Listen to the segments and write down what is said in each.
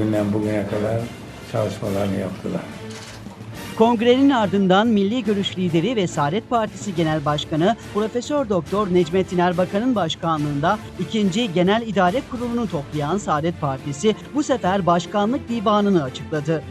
Günden bugüne kadar çalışmalarını yaptılar. Kongrenin ardından Milli Görüş lideri ve Saadet Partisi Genel Başkanı Profesör Doktor Necmettin Erbakan'ın başkanlığında ikinci Genel İdare Kurulu'nu toplayan Saadet Partisi bu sefer başkanlık divanını açıkladı.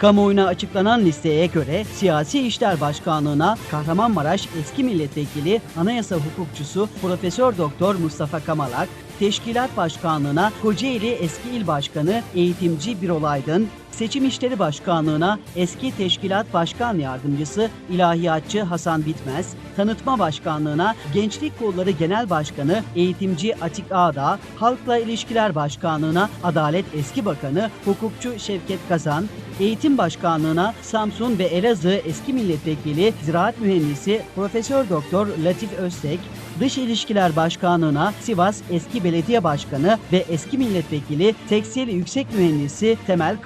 Kamuoyuna açıklanan listeye göre Siyasi İşler Başkanlığına Kahramanmaraş eski milletvekili, anayasa hukukçusu Profesör Doktor Mustafa Kamalak, Teşkilat Başkanlığına Kocaeli eski il başkanı eğitimci Birol Aydın, Seçim İşleri Başkanlığına eski Teşkilat Başkan Yardımcısı İlahiyatçı Hasan Bitmez, Tanıtma Başkanlığına Gençlik Kolları Genel Başkanı Eğitimci Atik Ağda, Halkla İlişkiler Başkanlığına Adalet Eski Bakanı Hukukçu Şevket Kazan, Eğitim Başkanlığına Samsun ve Elazığ eski milletvekili Ziraat Mühendisi Profesör Doktor Latif Öztek, Dış İlişkiler Başkanlığına Sivas eski belediye başkanı ve eski milletvekili Tekstil Yüksek Mühendisi Temel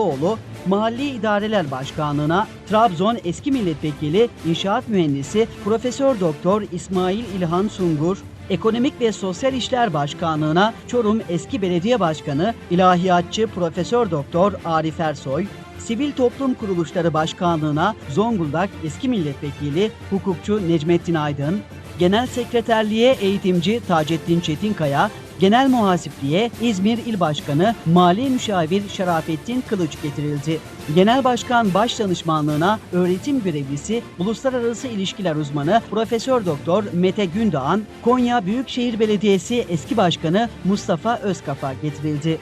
Karamollaoğlu, Mahalli İdareler Başkanlığına Trabzon eski milletvekili İnşaat Mühendisi Profesör Doktor İsmail İlhan Sungur, Ekonomik ve Sosyal İşler Başkanlığına Çorum eski belediye başkanı İlahiyatçı Profesör Doktor Arif Ersoy, Sivil Toplum Kuruluşları Başkanlığına Zonguldak eski milletvekili hukukçu Necmettin Aydın, Genel Sekreterliğe eğitimci Taceddin Çetinkaya, Genel Muhasipliğe İzmir İl Başkanı Mali Müşavir Şerafettin Kılıç getirildi. Genel Başkan Başdanışmanlığına öğretim görevlisi Uluslararası İlişkiler Uzmanı Profesör Doktor Mete Gündağan, Konya Büyükşehir Belediyesi eski başkanı Mustafa Özkafa getirildi.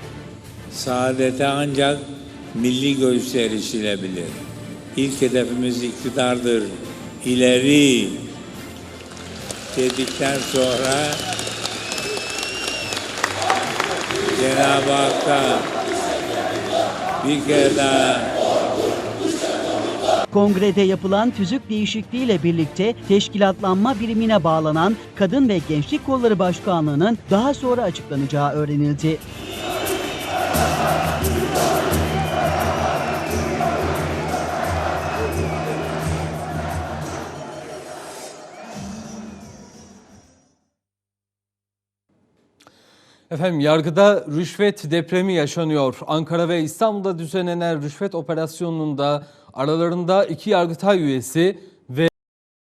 Saadete ancak milli görüşle erişilebilir. İlk hedefimiz iktidardır. İleri dedikten sonra Cenab-ı Hak'ta bir kere daha Kongrede yapılan tüzük değişikliğiyle birlikte teşkilatlanma birimine bağlanan Kadın ve Gençlik Kolları Başkanlığı'nın daha sonra açıklanacağı öğrenildi. Efendim yargıda rüşvet depremi yaşanıyor. Ankara ve İstanbul'da düzenlenen rüşvet operasyonunda aralarında iki yargıtay üyesi